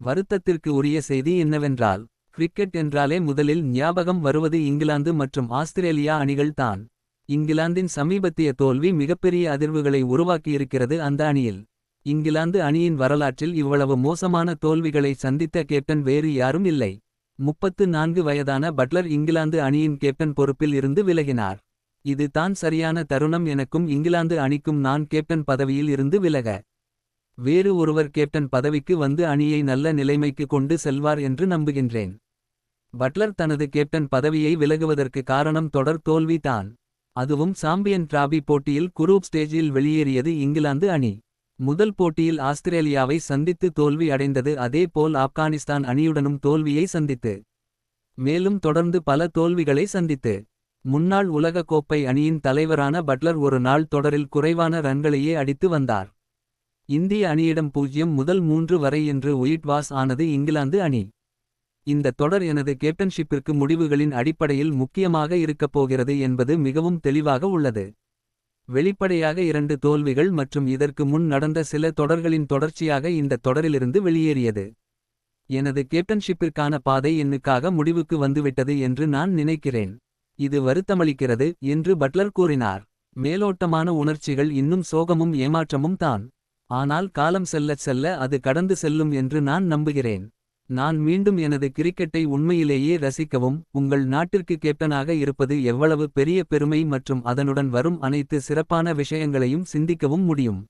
வருத்தத்திற்கு உரிய செய்தி என்னவென்றால் கிரிக்கெட் என்றாலே முதலில் ஞாபகம் வருவது இங்கிலாந்து மற்றும் ஆஸ்திரேலியா அணிகள் தான். இங்கிலாந்தின் சமீபத்திய தோல்வி மிகப்பெரிய அதிர்வுகளை உருவாக்கியிருக்கிறது அந்த அணியில். இங்கிலாந்து அணியின் வரலாற்றில் இவ்வளவு மோசமான தோல்விகளை சந்தித்த கேப்டன் வேறு யாரும் இல்லை. முப்பத்து நான்கு வயதான பட்லர் இங்கிலாந்து அணியின் கேப்டன் பொறுப்பில் இருந்து விலகினார். இது தான் சரியான தருணம் எனக்கும் இங்கிலாந்து அணிக்கும் நான் கேப்டன் பதவியில் இருந்து விலக. வேறு ஒருவர் கேப்டன் பதவிக்கு வந்து அணியை நல்ல நிலைமைக்கு கொண்டு செல்வார் என்று நம்புகின்றேன். பட்லர் தனது கேப்டன் பதவியை விலகுவதற்கு காரணம் தொடர் தோல்வி தான். அதுவும் சாம்பியன் டிராபி போட்டியில் குரூப் ஸ்டேஜில் வெளியேறியது இங்கிலாந்து அணி. முதல் போட்டியில் ஆஸ்திரேலியாவை சந்தித்து தோல்வி அடைந்தது அதே போல் ஆப்கானிஸ்தான் அணியுடனும் தோல்வியை சந்தித்து. மேலும் தொடர்ந்து பல தோல்விகளை சந்தித்து. முன்னாள் உலக கோப்பை அணியின் தலைவரான பட்லர் ஒரு நாள் தொடரில் குறைவான ரன்களையே அடித்து வந்தார். இந்திய அணியிடம் பூஜ்யம் முதல் மூன்று வரை என்று ஒயிட் வாஸ் ஆனது இங்கிலாந்து அணி. இந்த தொடர் எனது கேப்டன்ஷிப்பிற்கு முடிவுகளின் அடிப்படையில் முக்கியமாக இருக்கப் போகிறது என்பது மிகவும் தெளிவாக உள்ளது. வெளிப்படையாக இரண்டு தோல்விகள் மற்றும் இதற்கு முன் நடந்த சில தொடர்களின் தொடர்ச்சியாக இந்த தொடரிலிருந்து வெளியேறியது. எனது கேப்டன்ஷிப்பிற்கான பாதை எண்ணுக்காக முடிவுக்கு வந்துவிட்டது என்று நான் நினைக்கிறேன். இது வருத்தமளிக்கிறது என்று பட்லர் கூறினார். மேலோட்டமான உணர்ச்சிகள் இன்னும் சோகமும் ஏமாற்றமும் தான். ஆனால் காலம் செல்லச் செல்ல அது கடந்து செல்லும் என்று நான் நம்புகிறேன். நான் மீண்டும் எனது கிரிக்கெட்டை உண்மையிலேயே ரசிக்கவும் உங்கள் நாட்டிற்கு கேப்டனாக இருப்பது எவ்வளவு பெரிய பெருமை மற்றும் அதனுடன் வரும் அனைத்து சிறப்பான விஷயங்களையும் சிந்திக்கவும் முடியும்.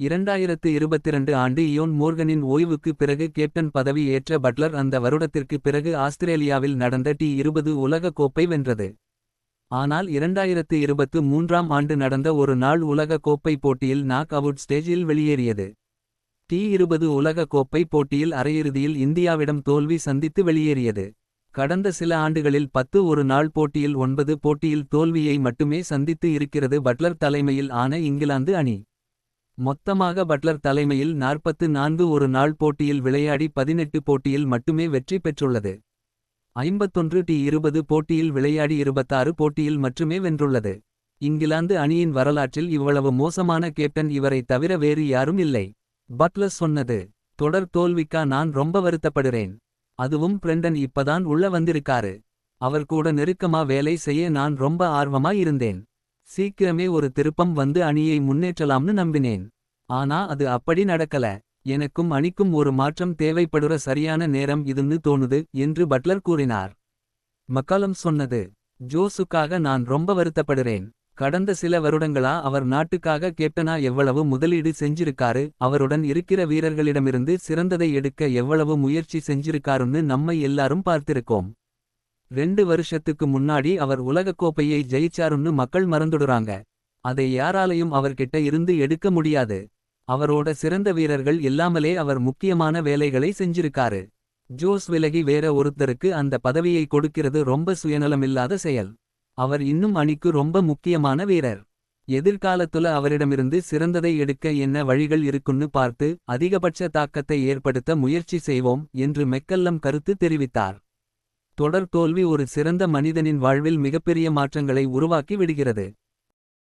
இரண்டாயிரத்து இருபத்திரண்டு ஆண்டு இயோன் மோர்கனின் ஓய்வுக்கு பிறகு கேப்டன் பதவி ஏற்ற பட்லர் அந்த வருடத்திற்கு பிறகு ஆஸ்திரேலியாவில் நடந்த டி இருபது உலக கோப்பை வென்றது. ஆனால் இரண்டாயிரத்து இருபத்து மூன்றாம் ஆண்டு நடந்த ஒரு நாள் உலக கோப்பை போட்டியில் நாக் அவுட் ஸ்டேஜில் வெளியேறியது. டி இருபது உலக கோப்பை போட்டியில் அரையிறுதியில் இந்தியாவிடம் தோல்வி சந்தித்து வெளியேறியது. கடந்த சில ஆண்டுகளில் பத்து ஒரு நாள் போட்டியில் ஒன்பது போட்டியில் தோல்வியை மட்டுமே சந்தித்து இருக்கிறது பட்லர் தலைமையில் ஆன இங்கிலாந்து அணி. மொத்தமாக பட்லர் தலைமையில் நாற்பத்து நான்கு ஒரு நாள் போட்டியில் விளையாடி பதினெட்டு போட்டியில் மட்டுமே வெற்றி பெற்றுள்ளது. ஐம்பத்தொன்று டி இருபது போட்டியில் விளையாடி இருபத்தாறு போட்டியில் மட்டுமே வென்றுள்ளது. இங்கிலாந்து அணியின் வரலாற்றில் இவ்வளவு மோசமான கேப்டன் இவரை தவிர வேறு யாரும் இல்லை. பட்லர் சொன்னது தொடர் தோல்விக்கா நான் ரொம்ப வருத்தப்படுறேன். அதுவும் பிரெண்டன் இப்பதான் உள்ள வந்திருக்காரு. அவர் கூட நெருக்கமா வேலை செய்ய நான் ரொம்ப ஆர்வமா இருந்தேன். சீக்கிரமே ஒரு திருப்பம் வந்து அணியை முன்னேற்றலாம்னு நம்பினேன். ஆனா அது அப்படி நடக்கல. எனக்கும் அணிக்கும் ஒரு மாற்றம் தேவைப்படுற சரியான நேரம் இதுன்னு தோணுது என்று பட்லர் கூறினார். மக்களம் சொன்னது ஜோசுக்காக நான் ரொம்ப வருத்தப்படுறேன். கடந்த சில வருடங்களா அவர் நாட்டுக்காக கேப்டனா எவ்வளவு முதலீடு செஞ்சிருக்காரு அவருடன் இருக்கிற வீரர்களிடமிருந்து சிறந்ததை எடுக்க எவ்வளவு முயற்சி செஞ்சிருக்காருன்னு நம்மை எல்லாரும் பார்த்திருக்கோம். ரெண்டு வருஷத்துக்கு முன்னாடி அவர் உலகக்கோப்பையை ஜெயிச்சாருன்னு மக்கள் மறந்துடுறாங்க. அதை யாராலையும் அவர்கிட்ட இருந்து எடுக்க முடியாது. அவரோட சிறந்த வீரர்கள் இல்லாமலே அவர் முக்கியமான வேலைகளை செஞ்சிருக்காரு. ஜோஸ் விலகி வேற ஒருத்தருக்கு அந்த பதவியை கொடுக்கிறது ரொம்ப சுயநலமில்லாத செயல். அவர் இன்னும் அணிக்கு ரொம்ப முக்கியமான வீரர். எதிர்காலத்துல அவரிடமிருந்து சிறந்ததை எடுக்க என்ன வழிகள் இருக்குன்னு பார்த்து அதிகபட்ச தாக்கத்தை ஏற்படுத்த முயற்சி செய்வோம் என்று மெக்கல்லம் கருத்து தெரிவித்தார். தொடர் தோல்வி ஒரு சிறந்த மனிதனின் வாழ்வில் மிகப்பெரிய மாற்றங்களை உருவாக்கி விடுகிறது.